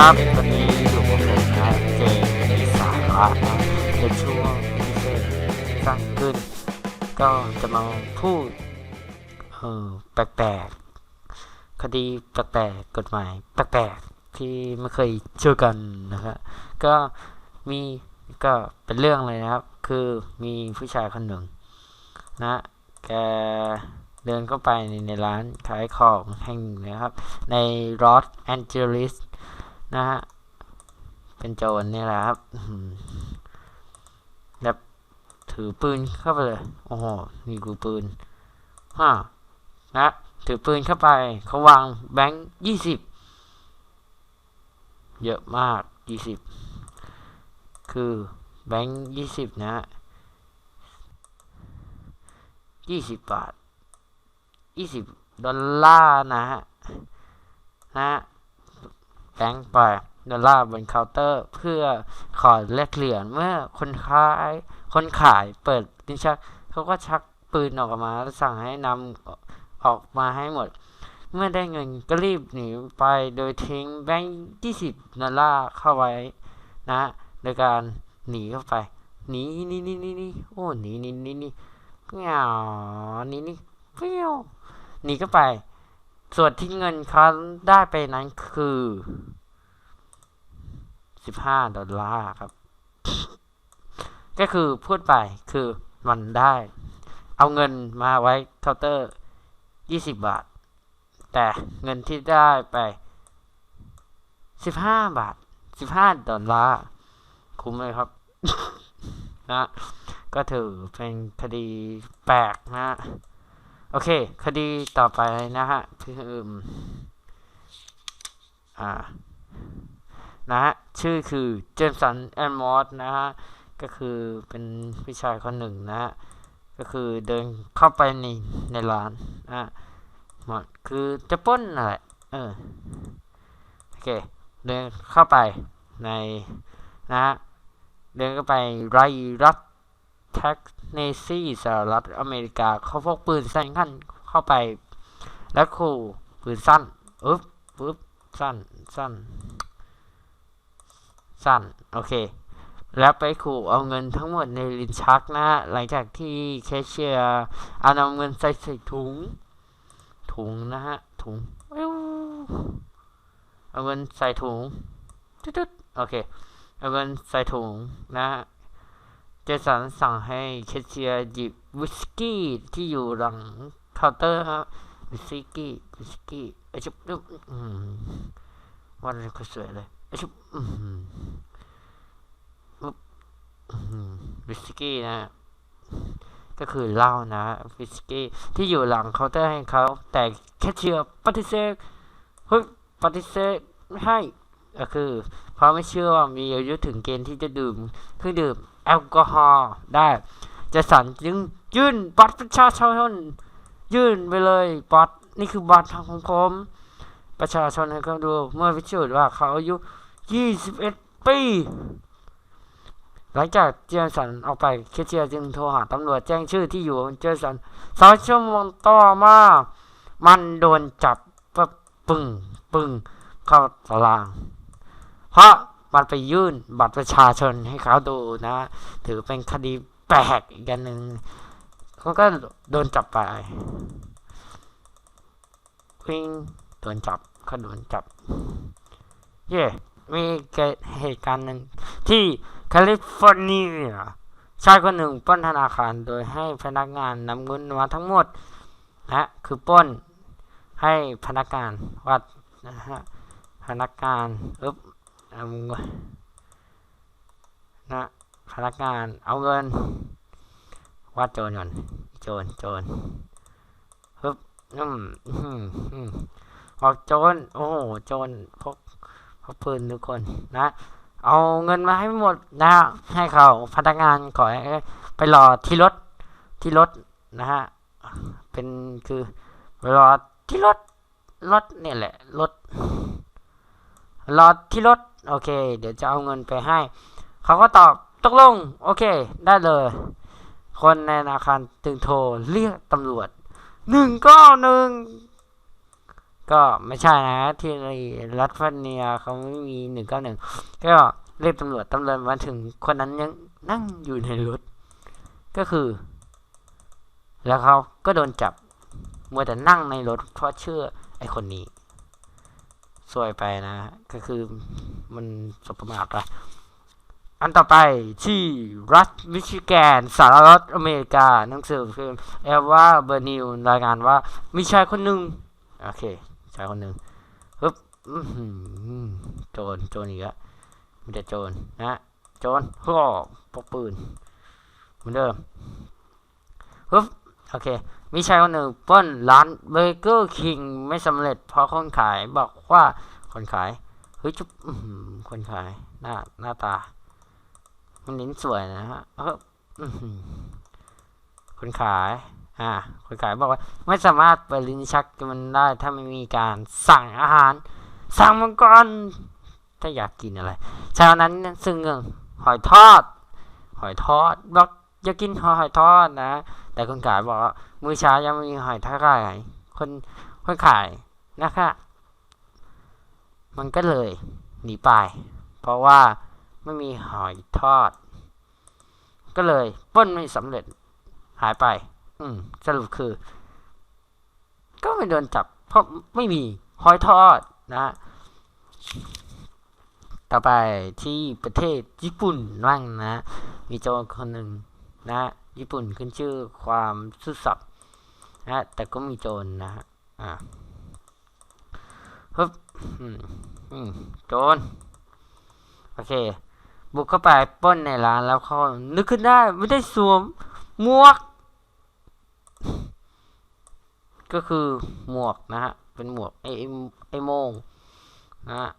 ครับ วันนี้อยู่กับผมนะเจมีสาระในช่วงพิเศษสร้างขึ้น ก็จะมาพูดเออแปลกๆคดีแปลกๆกฎหมายแปลกๆที่ไม่เคยเจอกันนะครับก็มีก็เป็นเรื่องเลยนะครับ คือมีผู้ชายคนหนึ่งนะแกเดินเข้าไปในในร้านขายของแห่งหนึ่งนะครับ ในลอสแอนเจลิส นะฮะ เป็นโจรนี่แหละครับแบบถือปืนเข้าไปเลย โอ้โห นี่กูปืนฮะนะถือปืนเข้าไป เขาวางแบงค์ยี่สิบ เยอะมากยี่สิบ คือแบงค์ยี่สิบนะฮะยี่สิบบาทยี่สิบดอลลาร์นะฮะ นะ แบงค์ไปดอลลาร์บนเคาน์เตอร์เพื่อขอแลกเหรียญเมื่อคนขายคนขายเปิดลิ้นชักเขาก็ชักปืนออกมาแล้วสั่งให้นำออกมาให้หมด เมื่อได้เงินก็รีบหนีไปโดยทิ้งแบงค์ยี่สิบดอลลาร์เข้าไว้นะโดยการหนีเข้าไปหนีนี่นี่นี่นี่โอ้หนีนี่นี่นี่เปี้ยวหนี่นี่เปี้ยวหนีเข้าไป ส่วนที่เงินเขาได้ไปนั้นคือสิบห้าดอลลาร์ครับ ก็คือพูดไปคือมันได้ เอาเงินมาไว้เคาน์เตอร์ยี่สิบบาท แต่เงินที่ได้ไปสิบห้าบาทสิบห้าดอลลาร์คุ้มเลยครับ นะ ก็ถือเป็นคดีแปลกนะ อเค คดีต่อไปนะฮะคืออ่า นะฮะ ชื่อคือเจมสันแอนมอสนะฮะ ก็คือเป็นผู้ชายคนหนึ่งนะฮะ ก็คือเดินเข้าไปในในร้านนะฮะหมดคือจะป้นอะไรเออ โอเค เดินเข้าไปในนะฮะ เดินเข้าไปไรรัฐแท็กเนซีสหรัฐอเมริกา เขาพกปืนสั้นขั้นเข้าไป แล้วขู่ปืนสั้นอึ๊บปึ๊บสั้นสั้น สั้น โอเค แล้วไปขู่เอาเงินทั้งหมดในลินชักนะ หลังจากที่แคชเชียร์เอานำเงินใส่ใส่ถุง ถุงนะฮะ ถุง เอาเงินใส่ถุงจุดๆโอเค เอาเงินใส่ถุงนะฮะ เจสันสั่งให้แคเชียร์หยิบวิสกี้ที่อยู่หลังเคาน์เตอร์ฮะวิสกี้วิสกี้ไอชุบชุบอืมวันนี้ก็สวยเลยไอชุบวิสกี้นะ ก็คือเหล้านะวิสกี้ที่อยู่หลังเคาน์เตอร์ให้เขาแต่แคชเชียร์ปฏิเสธเฮ้ยปฏิเสธไม่ให้ก็คือเพราะไม่เชื่อว่ามีอายุถึงเกณฑ์ที่จะดื่มเครื่องดื่ม แอลกอฮอล์ได้เจะสันจึงยื่นบัตรประชาชน ยื่นไปเลยบัตรนี่คือบัตรของผม ประชาชนให้เขาดูเมื่อพิสูจน์ว่าเขาอายุ 21 ปี หลังจากเจสันออกไปเคเชียจึงโทรหาตำรวจแจ้งชื่อที่อยู่ของเจสันสองชั่วโมงต่อมา มันโดนจับปั๊บปึ้งปึ้งเข้าตาราง เพราะ มันไปยื่นบัตรประชาชนให้เขาดูนะ ถือเป็นคดีแปลกอีกอันหนึ่งเขาก็โดนจับไปวิ่งโดนจับเขาโดนจับ เย่มีเกิดเหตุการณ์หนึ่งที่แคลิฟอร์เนียชายคนหนึ่งป้นธนาคารโดยให้พนักงานนำเงินมาทั้งหมดนะคือป้นให้พนักงานวัดนะฮะพนักงานอึ๊บ เอาเงินนะพนักงานเอาเงินวัดโจรก่อนโจรโจรฮึบอืมอืมอืมบอกโจรโอ้โหโจรพกพกปืนทุกคนนะ เอาเงินมาให้หมดนะ ให้เขาพนักงานขอไปรอที่รถที่รถนะฮะเป็นคือรอที่รถรถเนี่ยแหละรถรอที่รถ โอเค เดี๋ยวจะเอาเงินไปให้ เขาก็ตอบตกลง โอเค ได้เลย คนในธนาคารจึงโทรเรียกตำรวจหนึ่งก็หนึ่งก็ไม่ใช่นะ ที่รัฐเวอร์เนียเขาไม่มีหนึ่งเก้าหนึ่งก็เรียกตำรวจตำรวจมาถึงคนนั้นยังนั่งอยู่ในรถ ก็คือ แล้วเขาก็โดนจับมัวแต่นั่งในรถเพราะเชื่อไอ้คนนี้ สวยไปนะ ก็คือมันสบประมาทไปอันต่อไปที่รัฐมิชิแกนสหรัฐอเมริกาหนังสือพิมพ์เอลว่าเบอร์นิวรายงานว่ามีชายคนหนึ่งโอเคชายคนหนึ่งปึ๊บโจรโจรอีกแล้วมีแต่โจรนะโจรก็พกปืนเหมือนเดิมปึ๊บโอเค มีชายคนหนึ่งป้นร้านเบเกอร์คิงไม่สำเร็จเพราะคนขายบอกว่าคนขายเฮ้ยจุ๊บคนขายหน้าหน้าตา มันเน้นสวยนะฮะเออคนขาย อ่า คนขายบอกว่า ไม่สามารถเปิดลิ้นชักมันได้ ถ้าไม่มีการสั่งอาหาร สั่งมังกรถ้าอยากกินอะไรชาวนั้นซึ่งหอยทอด หอยทอดบอกอยากกินหอยทอดนะ แต่คนขายบอกว่า มื้อเช้ายังไม่มีหอยทอดขายคนคนขายนะคะมันก็เลยหนีไป เพราะว่าไม่มีหอยทอด ก็เลยป้นไม่สำเร็จหายไป อืมสรุปคือ ก็ไม่โดนจับ เพราะไม่มีหอยทอดนะ ต่อไปที่ประเทศญี่ปุ่นบ้างนะ มีโจรคนหนึ่งนะ ญี่ปุ่นขึ้นชื่อความซื่อสัตย์ นะแต่ก็มีโจรนะฮะอ่าฮึบอืมโจรโอเค บุกเข้าไปป้นในร้านแล้วเขานึกขึ้นได้ไม่ได้สวมหมวก ก็คือหมวกนะฮะ เป็นหมวกไอไอ้โมงนะฮะ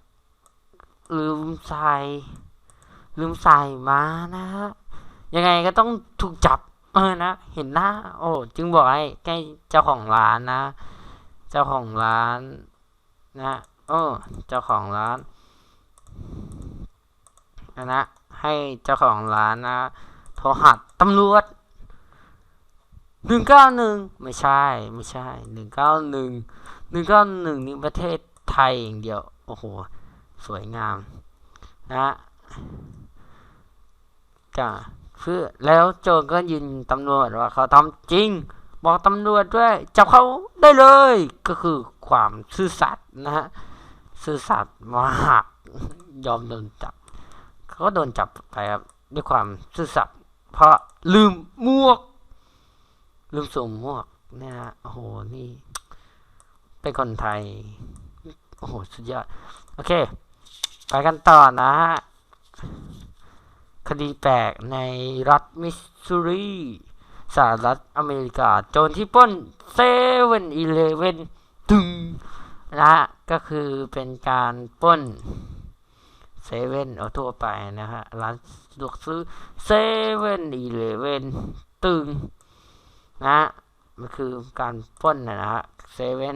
ลืมใส่ลืมใส่มานะฮะยังไงก็ต้องถูกจับ เออนะเห็นหน้า โอ้จึงบอกให้ใกล้เจ้าของร้านนะ เจ้าของร้านนะเออเจ้าของร้านนะนะให้เจ้าของร้านนะโทรหัดตำรวจหนึ่งเก้าหนึ่งไม่ใช่ไม่ใช่หนึ่งเก้าหนึ่งหนึ่งเก้าหนึ่งนี่ประเทศไทยอย่างเดียว โอ้โห สวยงาม นะจ้ะ คือแล้วโจรก็ยืนตำรวจว่าเขาทำจริง บอกตำรวจด้วย จับเขาได้เลย ก็คือความซื่อสัตย์นะฮะซื่อสัตย์มากยอมโดนจับ เขาก็โดนจับไปครับด้วยความซื่อสัตย์เพราะลืมมวก ลืมสวมมวกเนี่ยนะโอ้โหนี่เป็นคนไทย โอ้โห สุดยอด โอเค ไปกันต่อนะฮะ คดีแปลกในรัฐมิสซูรีสหรัฐอเมริกา โจรที่ป้นเซเว่นอีเลเว่นตึงนะฮะก็คือเป็นการป้นเซเว่นเอาทั่วไปนะฮะร้านสะดวกซื้อเซเว่นอีเลเว่นตึงนะมันคือการป้นนะฮะเซเว่น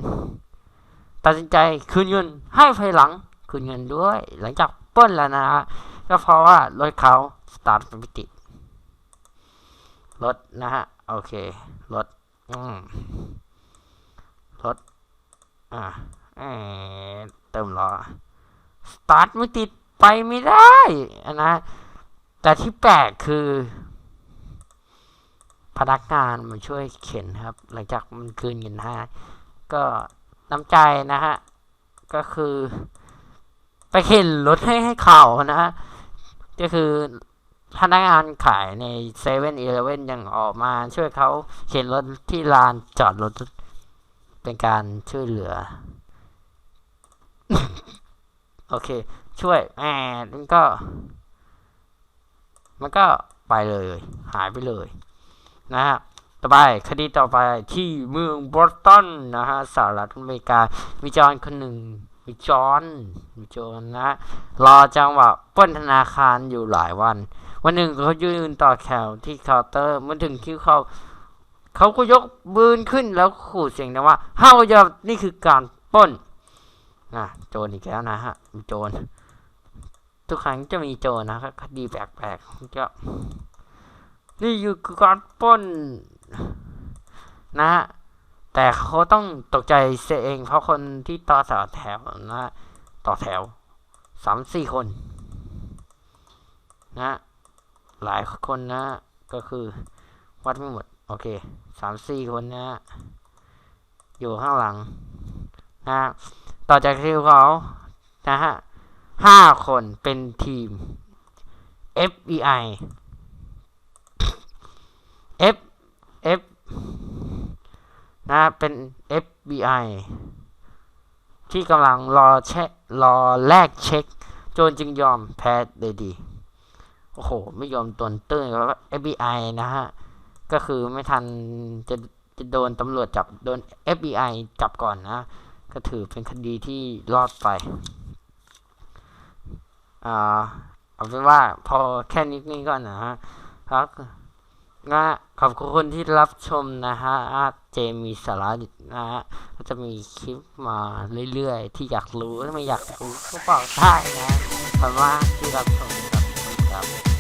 ตัดสินใจคืนเงินให้ภายหลังคืนเงินด้วย หลังจากป้นแล้วนะฮะก็เพราะว่ารถเขา สตาร์ทไม่ติดรถนะฮะ โอเครถอืมรถอ่าเอ่เติมล้อสตาร์ทไม่ติดไปไม่ได้อะนะแต่ที่แปลกคือ พนักงานมาช่วยเข็นครับ หลังจากมันคืนเงินให้ก็น้ำใจนะฮะ ก็คือ ไปเข็นรถให้ให้เขานะฮะก็คือ พนักงานขายในเซเว่นอีเลเว่นยังออกมาช่วยเขาเข็นรถที่ลานจอดรถเป็นการช่วยเหลือ โอเค ช่วยแอบมันก็ มันก็ไปเลย หายไปเลย นะฮะต่อไปคดีต่อไปที่เมืองบอสตันนะฮะสหรัฐอเมริกา มีจอนคนหนึ่งมีจอนมีจรนนะรอจังหวะป้นธนาคารอยู่หลายวัน วันหนึ่งเขายืนต่อแถวที่เคาน์เตอร์มื่อถึงคิวเขาเขาก็ยกปืนขึ้นแล้วขู่เสียงดังว่าห้าวอย่านี่คือการปล้นนะโจรอีกแล้วนะฮะมีโจรทุกครั้งจะมีโจรนะครับคดีแปลกๆก็นี่คือการปล้นนะฮะแต่เขาต้องตกใจเสียเอง เพราะคนที่ต่อแถวแถวนะฮะต่อแถวสามสี่คน นะ หลายคนนะก็คือวัดไม่หมด โอเคสามสี่คนนะอยู่ข้างหลังนะต่อจากที่เขานะฮะห้าคนเป็นทีม FBI F F นะเป็น FBI ที่กำลังรอเช็ครอแลกเช็ค โจนจึงยอมแพ้เลยดี โอ้โห ไม่ยอมตนตื้นแล้วก็ FBI นะฮะ ก็คือไม่ทันจะจะโดนตำรวจจับ โดน FBI จับก่อนนะ ก็ถือเป็นคดีที่รอดไป อ่า เอาเป็นว่าพอแค่นี้นี่ก่อนนะฮะครับนะขอบคุณที่รับชมนะฮะเจมีสาระนะฮะก็จะมีคลิปมาเรื่อยๆ ที่อยากรู้ถ้าไม่อยากรู้ก็บอกได้นะขอบคุณมาที่รับชม ค